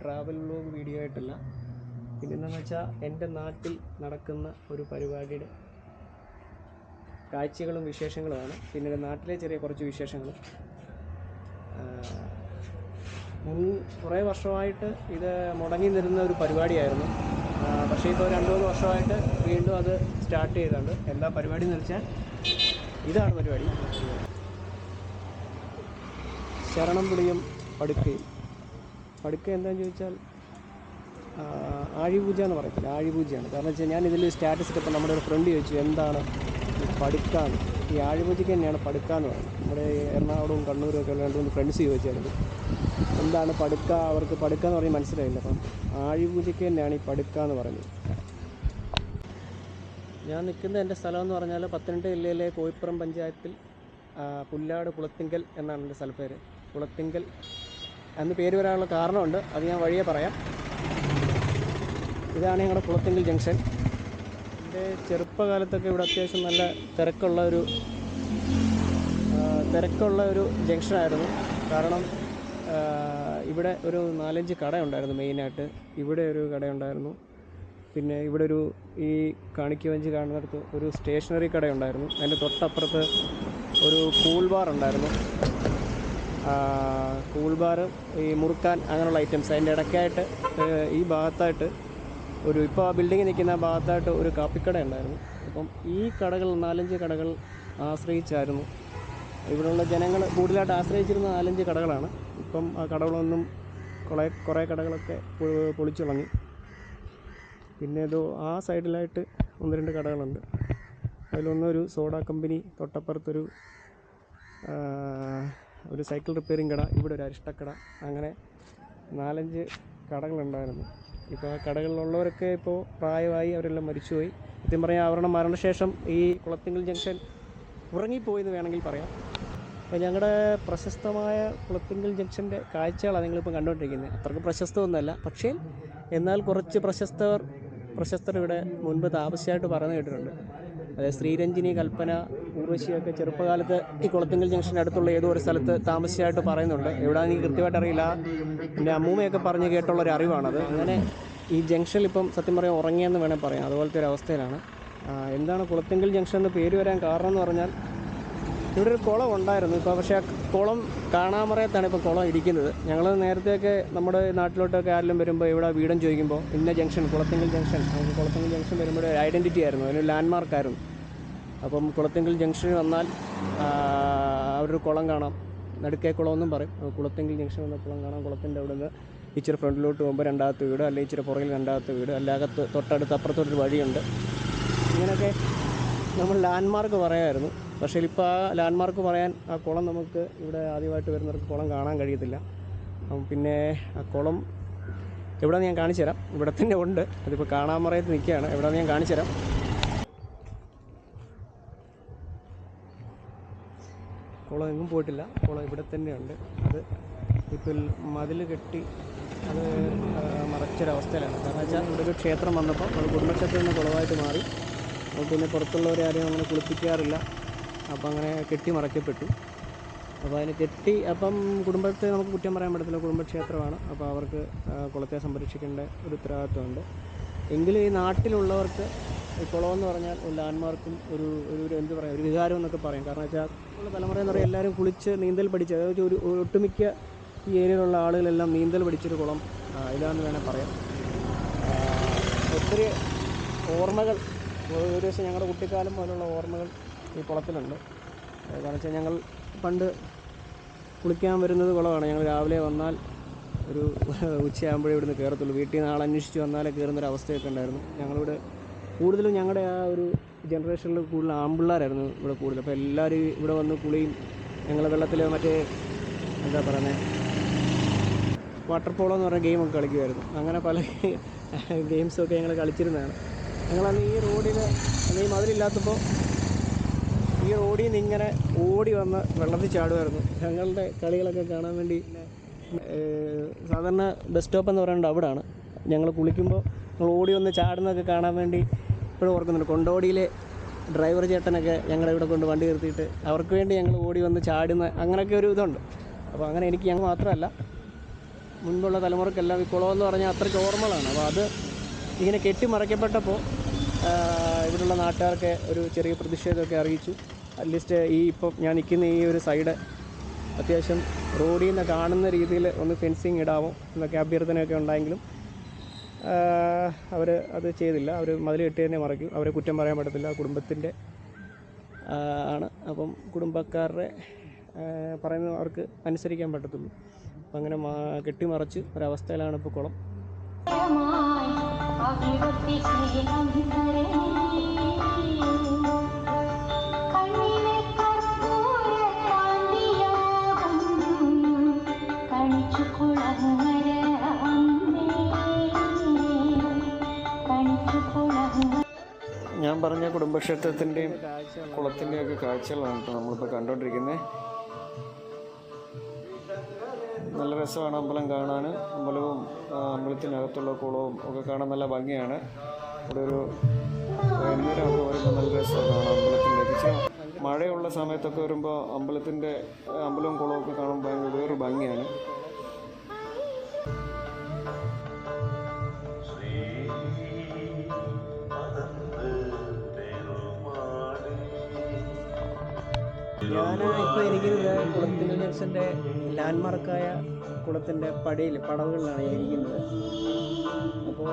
Travel vlog video ആയിട്ടല്ല പിന്നെ എന്താണെന്ന് വെച്ചാൽ എന്റെ നാട്ടിൽ നടക്കുന്ന ഒരു പരിപാടിയുടെ കാഴ്ചകളും വിശേഷങ്ങളുമാണ്. പിന്നെ എന്റെ നാട്ടിലെ ചെറിയ കുറച്ച് വിശേഷങ്ങളും. മുൻ കുറേ വർഷമായിട്ട് ഇത് മുടങ്ങി നിരുന്ന ഒരു പരിപാടിയായിരുന്നു. പക്ഷേ ഇപ്പോൾ രണ്ട് മൂന്ന് വർഷമായിട്ട് വീണ്ടും അത് സ്റ്റാർട്ട് ചെയ്തിട്ടുണ്ട്. എന്താ പരിപാടി എന്ന് വെച്ചാൽ ഇതാണ് പരിപാടി. ശരണം വിളിയും പടുക്കയും പടുക്ക എന്താണെന്ന് ചോദിച്ചാൽ ആഴിപൂജ എന്ന് പറയത്തില്ല? ആഴിപൂജയാണ്. കാരണം വെച്ചാൽ ഞാൻ ഇതിൽ സ്റ്റാറ്റസ് ഇട്ടപ്പോൾ നമ്മുടെ ഒരു ഫ്രണ്ട് ചോദിച്ചു എന്താണ് ഈ പടുക്കാന്ന് ഈ ആഴിപൂജയ്ക്ക് തന്നെയാണ് പടുക്കാന്ന് പറയുന്നത്. നമ്മുടെ എറണാകുളവും കണ്ണൂരും ഒക്കെ ഉള്ള രണ്ട് മൂന്ന് ഫ്രണ്ട്സ് ചോദിച്ചായിരുന്നു. എന്താണ് പടുക്ക? അവർക്ക് പടുക്ക എന്ന് പറഞ്ഞാൽ മനസ്സിലായില്ല. അപ്പം ആഴിപൂജയ്ക്ക് തന്നെയാണ് ഈ പടുക്ക എന്ന് പറയുന്നത്. ഞാൻ നിൽക്കുന്ന എന്റെ സ്ഥലം എന്ന് പറഞ്ഞാൽ പത്തനംതിട്ട ജില്ലയിലെ കോയിപ്പുറം പഞ്ചായത്തിൽ പുല്ലാട് കുളത്തിങ്കൽ എന്നാണ് എന്റെ സ്ഥലപ്പേര്. കുളത്തിങ്കൽ എന്ന് പേര് വരാനുള്ള കാരണമുണ്ട്. അത് ഞാൻ വഴിയെ പറയാം. ഇതാണ് ഞങ്ങളുടെ കുളത്തിങ്കിൽ ജംഗ്ഷൻ. എന്റെ ചെറുപ്പകാലത്തൊക്കെ ഇവിടെ അത്യാവശ്യം നല്ല തിരക്കുള്ള ഒരു തിരക്കുള്ള ഒരു ജംഗ്ഷനായിരുന്നു കാരണം ഇവിടെ ഒരു നാലഞ്ച് കടയുണ്ടായിരുന്നു മെയിനായിട്ട്. ഇവിടെ ഒരു കടയുണ്ടായിരുന്നു. പിന്നെ ഇവിടെ ഒരു ഈ കാണിക്ക വഞ്ചി കാണുന്നിടത്ത് ഒരു സ്റ്റേഷനറി കടയുണ്ടായിരുന്നു. അതിന്റെ തൊട്ടപ്പുറത്ത് ഒരു കൂൾ ബാർ ഉണ്ടായിരുന്നു. ആ, ഈ മുറുക്കാൻ അങ്ങനെയുള്ള ഐറ്റംസ് അതിന്റെ ഇടയ്ക്കായിട്ട് ഈ ഭാഗത്തായിട്ട് ഒരു ഇപ്പോൾ ആ ബിൽഡിങ് നിൽക്കുന്ന ഭാഗത്തായിട്ട് ഒരു കാപ്പിക്കട ഉണ്ടായിരുന്നു. അപ്പം ഈ കടകൾ നാലഞ്ച് കടകൾ ആശ്രയിച്ചായിരുന്നു. ഇവിടെയുള്ള ജനങ്ങൾ കൂടുതലായിട്ട് ആശ്രയിച്ചിരുന്ന നാലഞ്ച് കടകളാണ്. ഇപ്പം ആ കടകളൊന്നും കുറേ കുറേ കടകളൊക്കെ പൊളിച്ചിളങ്ങി പിന്നെ ഇതോ ആ സൈഡിലായിട്ട് ഒന്ന് രണ്ട് കടകളുണ്ട്. അതിലൊന്നൊരു സോഡ കമ്പനി തൊട്ടപ്പുറത്തൊരു ഒരു സൈക്കിൾ റിപ്പയറിംഗ് കട ഇവിടെ ഒരു അരിഷ്ടക്കട അങ്ങനെ നാലഞ്ച് കടകളുണ്ടായിരുന്നു. ഇപ്പോൾ ആ കടകളിലുള്ളവരൊക്കെ ഇപ്പോൾ പ്രായമായി അവരെല്ലാം മരിച്ചുപോയി. സത്യം പറയാം അവരുടെ മരണശേഷം ഈ കുളത്തിങ്കൽ ജംഗ്ഷൻ ഉറങ്ങിപ്പോയി എന്ന് വേണമെങ്കിൽ പറയാം. അപ്പോൾ ഞങ്ങളുടെ പ്രശസ്തമായ കുളത്തിങ്കൽ ജംഗ്ഷന്റെ കാഴ്ചകളാണ് നിങ്ങളിപ്പോൾ കണ്ടുകൊണ്ടിരിക്കുന്നത്. അത്രയ്ക്ക് പ്രശസ്തമൊന്നുമല്ല. പക്ഷേ എന്നാൽ കുറച്ച് പ്രശസ്തർ പ്രശസ്തർ ഇവിടെ മുൻപ് താമസിച്ചായിട്ട് പറഞ്ഞു കേട്ടിട്ടുണ്ട്. അതായത് ശ്രീരഞ്ജിനി കൽപ്പന ഊർവശിയൊക്കെ ചെറുപ്പകാലത്ത് ഈ കുളത്തിങ്കൽ ജംഗ്ഷന്റെ അടുത്തുള്ള ഏതോ ഒരു സ്ഥലത്ത് താമസിച്ചായിട്ട് പറയുന്നുണ്ട്. എവിടെയാണെന്ന് എനിക്ക് കൃത്യമായിട്ട് അറിയില്ല. എന്റെ അമ്മൂമ്മയൊക്കെ പറഞ്ഞ് കേട്ടുള്ള ഒരു അറിവാണത്. അങ്ങനെ ഈ ജംഗ്ഷനിൽ ഇപ്പം സത്യം പറയാൻ ഉറങ്ങിയെന്ന് വേണേൽ പറയാം. അതുപോലത്തെ ഒരു അവസ്ഥയിലാണ്. എന്താണ് കുളത്തിങ്കൽ ജംഗ്ഷൻ എന്ന് പേര് വരാൻ കാരണം എന്ന് പറഞ്ഞാൽ ഇവിടെ ഒരു കുളം ഉണ്ടായിരുന്നു. ഇപ്പോൾ പക്ഷേ ആ കുളം കാണാമറയത്താണ് ഇപ്പോൾ കുളം ഇരിക്കുന്നത്. ഞങ്ങൾ നേരത്തെയൊക്കെ നമ്മുടെ നാട്ടിലോട്ടൊക്കെ ആരെങ്കിലും വരുമ്പോൾ ഇവിടെ വീടും ചോദിക്കുമ്പോൾ ഇന്ന ജംഗ്ഷൻ? കുളത്തിങ്കൽ ജംഗ്ഷൻ? നമുക്ക് കുളത്തിങ്കൽ ജംഗ്ഷൻ വരുമ്പോൾ ഒരു ഐഡന്റിറ്റി ആയിരുന്നു. അതിനൊരു ലാൻഡ് മാർക്കായിരുന്നു അപ്പം കുളത്തിങ്കൽ ജംഗ്ഷനിൽ വന്നാൽ അവിടെ കുളം കാണാം. നടുക്കേ കുളം എന്നും പറയും. കുളത്തെങ്കിൽ ജംഗ്ഷൻ വന്ന കുളം കാണാം. കുളത്തിന്റെ അവിടെ നിന്ന് ഇച്ചിരി ഫ്രണ്ടിലോട്ട് പോകുമ്പോൾ രണ്ടാമത്തെ വീട് അല്ലെങ്കിൽ ഇച്ചിരി പുറകിൽ രണ്ടാമത്തെ വീട് അല്ല അകത്ത് തൊട്ടടുത്ത് അപ്പുറത്തോട്ടൊരു വഴിയുണ്ട്. ഇങ്ങനെയൊക്കെ നമ്മൾ ലാൻഡ്മാർക്ക് പറയാമായിരുന്നു പക്ഷേ ഇപ്പോൾ ആ ലാൻഡ്മാർക്ക് പറയാൻ ആ കുളം നമുക്ക് ഇവിടെ ആദ്യമായിട്ട് വരുന്നവർക്ക് കുളം കാണാൻ കഴിയത്തില്ല. പിന്നെ ആ കുളം എവിടെ ഞാൻ കാണിച്ചു തരാം ഇവിടെ തന്നെ ഉണ്ട്. അതിപ്പോൾ കാണാൻ പറയത്ത് നിൽക്കുകയാണ്. എവിടെ ഞാൻ കാണിച്ചു തരാം കുളം എങ്ങും പോയിട്ടില്ല. കുളം ഇവിടെ തന്നെയുണ്ട്. അത് ഇപ്പോൾ മതിൽ കെട്ടി അത് മറച്ചൊരവസ്ഥയിലാണ്. കാരണം വെച്ചാൽ ഇവിടെ ഒരു ക്ഷേത്രം വന്നപ്പോൾ അത് കുടുംബക്ഷേത്രം നിന്ന് കുളമായിട്ട് മാറി. അപ്പോൾ പിന്നെ പുറത്തുള്ളവരെ ആരെയും അങ്ങനെ കുളിപ്പിക്കാറില്ല. അപ്പോൾ അങ്ങനെ കെട്ടി മറയ്ക്കപ്പെട്ടു അപ്പോൾ അതിനെ കെട്ടി അപ്പം കുടുംബത്തെ നമുക്ക് കുറ്റം പറയാൻ പറ്റത്തില്ല. കുടുംബക്ഷേത്രമാണ്. അപ്പോൾ അവർക്ക് കുളത്തെ സംരക്ഷിക്കേണ്ട ഒരു ഉത്തരവാദിത്വമുണ്ട്. എങ്കിലും ഈ നാട്ടിലുള്ളവർക്ക് ഈ എന്ന് പറഞ്ഞാൽ ഒരു ലാൻഡ്മാർക്കും ഒരു ഒരു എന്ത് പറയാം ഒരു വികാരം എന്നൊക്കെ പറയാം. കാരണം വെച്ചാൽ ഉള്ള തലമുറ എന്ന് പറയാം എല്ലാവരും കുളിച്ച് നീന്തൽ പഠിച്ച് അതായത് ഒരു ഒട്ടുമിക്ക ഈ ഏരിയയിലുള്ള ആളുകളെല്ലാം നീന്തൽ പഠിച്ചൊരു കുളം ഇതാണെന്ന് വേണേൽ പറയാം. ഒത്തിരി ഓർമ്മകൾ ഒരു ദിവസം ഞങ്ങളുടെ കുട്ടിക്കാലം പോലുള്ള ഓർമ്മകൾ ഈ കുളത്തിലുണ്ട്. കാരണം വെച്ചാൽ ഞങ്ങൾ പണ്ട് കുളിക്കാൻ വരുന്നത് കുളമാണ്. ഞങ്ങൾ രാവിലെ വന്നാൽ ഒരു ഉച്ചയാകുമ്പോഴേ ഇവിടുന്ന് കയറത്തുള്ളൂ വീട്ടിൽ നിന്ന് ആളന്വേഷിച്ച് വന്നാലേ കയറുന്നൊരു അവസ്ഥയൊക്കെ ഉണ്ടായിരുന്നു. ഞങ്ങളിവിടെ കൂടുതലും ഞങ്ങളുടെ ആ ഒരു ജനറേഷനിൽ കൂടുതൽ ആമ്പിള്ളേരായിരുന്നു ഇവിടെ കൂടുതൽ. അപ്പോൾ എല്ലാവരും ഇവിടെ വന്ന് കുളിയും ഞങ്ങൾ വെള്ളത്തിൽ മറ്റേ എന്താ പറയുന്നത് വാട്ടർ പോളോ എന്ന് പറഞ്ഞ ഗെയിമൊക്കെ കളിക്കുമായിരുന്നു അങ്ങനെ പല ഗെയിംസൊക്കെ ഞങ്ങൾ കളിച്ചിരുന്നതാണ്. ഞങ്ങളന്ന് ഈ റോഡിൽ അന്ന് ഈ മതിലില്ലാത്തപ്പോൾ ഈ റോഡിൽ നിന്ന് ഇങ്ങനെ ഓടി വന്ന് വെള്ളത്തിൽ ചാടുമായിരുന്നു ഞങ്ങളുടെ കളികളൊക്കെ കാണാൻ വേണ്ടി സാധാരണ ബസ് സ്റ്റോപ്പ് എന്ന് പറയുന്നത് അവിടെയാണ് ഞങ്ങൾ കുളിക്കുമ്പോൾ ഞങ്ങൾ ഓടി വന്ന് ചാടുന്നതൊക്കെ കാണാൻ വേണ്ടി ഇപ്പോഴും ഓർക്കുന്നുണ്ട്. കൊണ്ടോടിയിലെ ഡ്രൈവർ ചേട്ടനൊക്കെ ഞങ്ങളുടെ ഇവിടെ കൊണ്ട് വണ്ടി നിർത്തിയിട്ട് അവർക്ക് വേണ്ടി ഞങ്ങൾ ഓടി വന്ന് ചാടുന്ന അങ്ങനെയൊക്കെ ഒരു ഇതുണ്ട്. അപ്പോൾ അങ്ങനെ എനിക്ക് ഞങ്ങൾ മാത്രമല്ല മുൻപുള്ള തലമുറക്കെല്ലാം ഈ കുളമെന്ന് പറഞ്ഞാൽ അത്രയ്ക്ക് ഓർമ്മകളാണ്. അപ്പോൾ അത് ഇങ്ങനെ കെട്ടിമറയ്ക്കപ്പെട്ടപ്പോൾ ഇവിടെയുള്ള നാട്ടുകാർക്ക് ഒരു ചെറിയ പ്രതിഷേധമൊക്കെ അറിയിച്ചു. അറ്റ്ലീസ്റ്റ് ഈ ഇപ്പം ഞാൻ നിൽക്കുന്ന ഈ ഒരു സൈഡ് അത്യാവശ്യം റോഡിൽ നിന്ന് കാണുന്ന രീതിയിൽ ഒന്ന് ഫെൻസിങ് ഇടാമോ എന്നൊക്കെ അഭ്യർത്ഥനയൊക്കെ ഉണ്ടായെങ്കിലും അവർ അത് ചെയ്തില്ല. അവർ മതിൽ കെട്ടി തന്നെ മറയ്ക്കും അവരെ കുറ്റം പറയാൻ പറ്റത്തില്ല. കുടുംബത്തിന്റെ ആണ്. അപ്പം കുടുംബക്കാരുടെ പറയുന്നത് അവർക്ക് അനുസരിക്കാൻ പറ്റത്തുള്ളൂ. അപ്പം അങ്ങനെ കെട്ടിമറച്ച് ഒരവസ്ഥയിലാണ് ഇപ്പോൾ കുളം. കുടുംബക്ഷേത്രത്തിന്റെയും കുളത്തിന്റെയും ഒക്കെ കാഴ്ചകളാണ് കേട്ടോ നമ്മളിപ്പോൾ കണ്ടുകൊണ്ടിരിക്കുന്നത് നല്ല രസമാണ് അമ്പലം കാണാൻ. അമ്പലവും അമ്പലത്തിനകത്തുള്ള കുളവും ഒക്കെ കാണാൻ നല്ല ഭംഗിയാണ്. ഇവിടെ ഒരു വൈകുന്നേരമൊക്കെ വരുമ്പോൾ നല്ല രസമാണ് അമ്പലത്തിന്റെ പക്ഷേ മഴയുള്ള സമയത്തൊക്കെ വരുമ്പോൾ അമ്പലത്തിന്റെ അമ്പലവും കുളവും ഒക്കെ കാണുമ്പോൾ ഭയങ്കര വേറൊരു ഭംഗിയാണ്. ഞാൻ ഇപ്പോൾ ഇരിക്കുന്നത് കുളത്തിന്റെ ജംഗ്ഷന്റെ ലാൻഡ്മാർക്കായ കുളത്തിന്റെ പടിയിൽ പടവുകളിലാണ് ഇരിക്കുന്നത്. അപ്പോൾ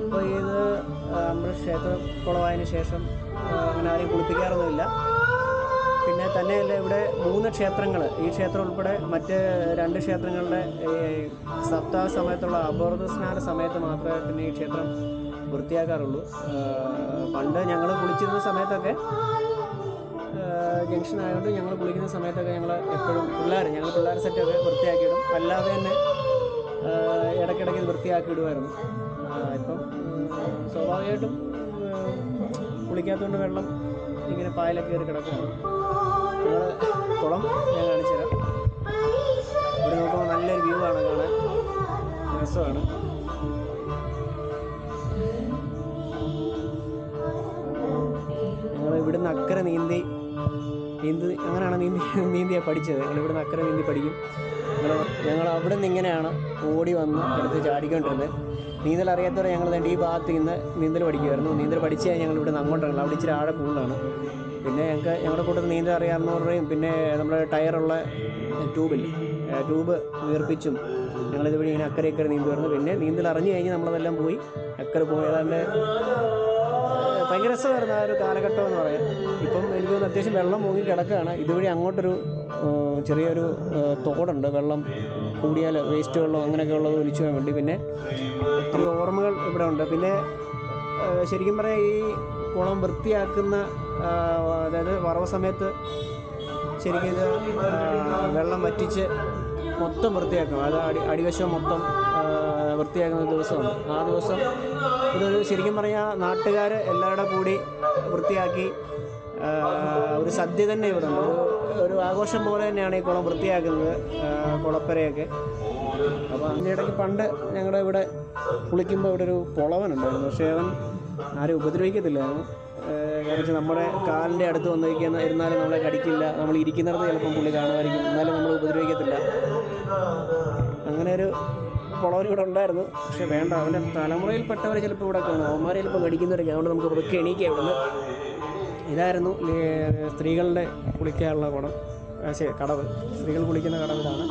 ഇപ്പോൾ ഇത് നമ്മുടെ ക്ഷേത്ര കുളമായതിന് ശേഷം അങ്ങനെ ആരെയും കുളിപ്പിക്കാറൊന്നുമില്ല. പിന്നെ തന്നെയല്ല ഇവിടെ മൂന്ന് ക്ഷേത്രങ്ങൾ ഈ ക്ഷേത്രം ഉൾപ്പെടെ മറ്റ് രണ്ട് ക്ഷേത്രങ്ങളുടെ സപ്താഹ സമയത്തുള്ള അപൂർവ സ്നാന സമയത്ത് മാത്രമേ പിന്നെ ഈ ക്ഷേത്രം വൃത്തിയാക്കാറുള്ളൂ. പണ്ട് ഞങ്ങൾ കുളിച്ചിരുന്ന സമയത്തൊക്കെ ജംഗ്ഷൻ ആയതുകൊണ്ട് ഞങ്ങൾ കുളിക്കുന്ന സമയത്തൊക്കെ ഞങ്ങൾ എപ്പോഴും പിള്ളേർ ഞങ്ങൾ പിള്ളേർ സെറ്റൊക്കെ വൃത്തിയാക്കിയിടും. അല്ലാതെ തന്നെ ഇടയ്ക്കിടയ്ക്ക് വൃത്തിയാക്കി ഇടുമായിരുന്നു ഇപ്പം സ്വാഭാവികമായിട്ടും കുളിക്കാത്തതുകൊണ്ട് വെള്ളം ഇങ്ങനെ പായലൊക്കെ കയറി കിടക്കുകയാണ് ഞങ്ങൾ കുളം ഞാൻ കാണിച്ചു തരാം ഇവിടെ നോക്കുമ്പോൾ നല്ലൊരു വ്യൂ ആണ് കാണാൻ. രസമാണ്. പഠിച്ചത്. ഞങ്ങൾ ഇവിടുന്ന് അക്കരെ നീന്തി പഠിക്കും. ഞങ്ങൾ അവിടെ നിന്ന് ഇങ്ങനെയാണ് ഓടി വന്ന് എടുത്ത് ചാടിക്കൊണ്ടിരുന്നത്. നീന്തൽ അറിയാത്തവരെ ഞങ്ങൾ ദേ ഈ ഭാഗത്ത് നിന്ന് നീന്തൽ പഠിക്കുമായിരുന്നു നീന്തൽ പഠിച്ച് ഞങ്ങൾ ഇവിടുന്ന് അങ്ങോട്ടാണ് അവിടെ ഇച്ചിരി ആഴ കൂടുതലാണ്. പിന്നെ ഞങ്ങൾക്ക് ഞങ്ങളുടെ കൂട്ടത്തിൽ നീന്തൽ അറിയാവുന്നവരുടെയും പിന്നെ നമ്മുടെ ടയറുള്ള ട്യൂബിൽ ട്യൂബ് വീർപ്പിച്ചും ഞങ്ങളിതുവഴി ഇങ്ങനെ അക്കരെ ഇക്കരെ നീന്തുമായിരുന്നു പിന്നെ നീന്തൽ അറിഞ്ഞു കഴിഞ്ഞ് നമ്മളതെല്ലാം പോയി. അക്കരെ പോയി. ഏതാണ്ട് ഭയങ്കര രസമായിരുന്നു ആ ഒരു കാലഘട്ടം എന്ന് പറയാം ഇപ്പം എനിക്ക് അത്യാവശ്യം വെള്ളം മുങ്ങി കിടക്കുകയാണ്. ഇതുവഴി അങ്ങോട്ടൊരു ചെറിയൊരു തോടുണ്ട്. വെള്ളം കൂടിയാൽ വേസ്റ്റ് വെള്ളം അങ്ങനെയൊക്കെ ഉള്ളത് ഒലിച്ചു പോകാൻ വേണ്ടി. പിന്നെ ഒത്തിരി ഓർമ്മകൾ ഇവിടെ ഉണ്ട്. പിന്നെ ശരിക്കും പറയാം ഈ കുളം വൃത്തിയാക്കുന്ന അതായത് വറവ സമയത്ത് ശരിക്കും ഇത് വെള്ളം വറ്റിച്ച് മൊത്തം വൃത്തിയാക്കും. അത് അടി അടിവശം മൊത്തം വൃത്തിയാക്കുന്ന ദിവസമാണ്. ആ ദിവസം ഇതൊരു ശരിക്കും പറഞ്ഞാൽ നാട്ടുകാർ എല്ലാവരുടെ കൂടി വൃത്തിയാക്കി ഒരു സദ്യ തന്നെ ഇവിടെ ഉണ്ട്. ഒരു ആഘോഷം പോലെ തന്നെയാണ് ഈ കുളം വൃത്തിയാക്കുന്നത് കുളപ്പരയൊക്കെ. അപ്പോൾ അതിന്റെ ഇടയ്ക്ക് പണ്ട് ഞങ്ങളുടെ ഇവിടെ കുളിക്കുമ്പോൾ ഇവിടെ ഒരു പുളവനുണ്ടായിരുന്നു പക്ഷേ അവൻ ആരും ഉപദ്രവിക്കത്തില്ലായിരുന്നു കാരണം നമ്മുടെ കാലിന്റെ അടുത്ത് വന്നിരിക്കുന്ന ഇരുന്നാലും നമ്മളെ കടിക്കില്ല. നമ്മൾ ഇരിക്കുന്നിടത്ത് ചിലപ്പം പുള്ളി കാണുമായിരിക്കും. എന്നാലും നമ്മൾ ഉപദ്രവിക്കത്തില്ല. അങ്ങനെ ഒരു കുളവൻ ഇവിടെ ഉണ്ടായിരുന്നു. പക്ഷെ വേണ്ട അവന്റെ തലമുറയിൽപ്പെട്ടവർ ചിലപ്പോൾ ഇവിടെ കാണും അവന്മാരെ ചിലപ്പോൾ കടിക്കുന്നവരൊക്കെ. അതുകൊണ്ട് നമുക്ക് ഇവിടെ എണീക്കാം. ഇവിടുന്ന് ഇതായിരുന്നു സ്ത്രീകളുടെ കുളിക്കാനുള്ള കുളം ശരി കടവ്. സ്ത്രീകൾ കുളിക്കുന്ന കടവ് ഇതാണ്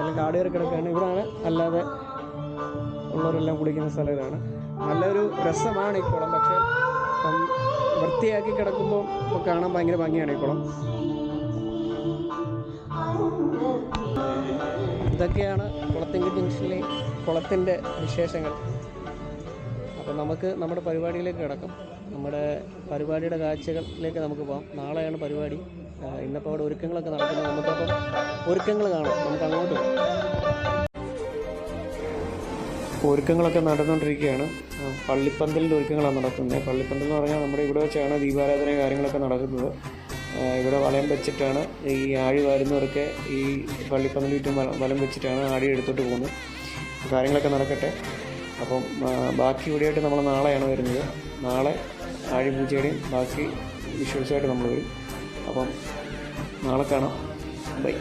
എല്ലാം കാട് കയറി കിടക്കുകയാണ്. ഇവിടാണ് അല്ലാതെ ഉള്ളവരെല്ലാം കുളിക്കുന്ന സ്ഥലം ഇതാണ് നല്ലൊരു രസമാണ് ഈ കുളം പക്ഷേ ഇപ്പം വൃത്തിയാക്കി കിടക്കുമ്പോൾ ഇപ്പോൾ കാണാൻ ഭയങ്കര ഭംഗിയാണ് ഈ കുളം ഇതൊക്കെയാണ് കുളത്തിങ്കൽ ജംഗ്ഷനിലെ കുളത്തിന്റെ വിശേഷങ്ങൾ. നമുക്ക് നമ്മുടെ പരിപാടിയിലേക്ക് കിടക്കാം. നമ്മുടെ പരിപാടിയുടെ കാഴ്ചകളിലേക്ക് നമുക്ക് പോകാം. നാളെയാണ് പരിപാടി. ഇന്നിപ്പോൾ അവിടെ ഒരുക്കങ്ങളൊക്കെ നടക്കുന്നത് നമുക്കപ്പം ഒരുക്കങ്ങൾ കാണാം. നമുക്ക് അങ്ങോട്ട് ഒരുക്കങ്ങളൊക്കെ നടന്നുകൊണ്ടിരിക്കുകയാണ്. പള്ളിപ്പന്തലിന്റെ ഒരുക്കങ്ങളാണ് നടക്കുന്നത്. പള്ളിപ്പന്തൽ എന്ന് പറഞ്ഞാൽ നമ്മുടെ ഇവിടെ വെച്ചാണ് ദീപാരാധന കാര്യങ്ങളൊക്കെ നടക്കുന്നത്. ഇവിടെ വലയം വെച്ചിട്ടാണ് ഈ ആഴി വരുന്നവരൊക്കെ ഈ പള്ളിപ്പന്തൽ ചുറ്റും വലം വെച്ചിട്ടാണ് ആഴി എടുത്തോട്ട് പോകുന്നത്. കാര്യങ്ങളൊക്കെ നടക്കട്ടെ. അപ്പം ബാക്കി ഇവിടെയായിട്ട് നമ്മൾ നാളെയാണ് വരുന്നത്. നാളെ ആഴിപൂജയുടെയും ബാക്കി വിഷ്വൽസായിട്ട് നമ്മൾ വരും. അപ്പം നാളെ കാണാം. ബൈ.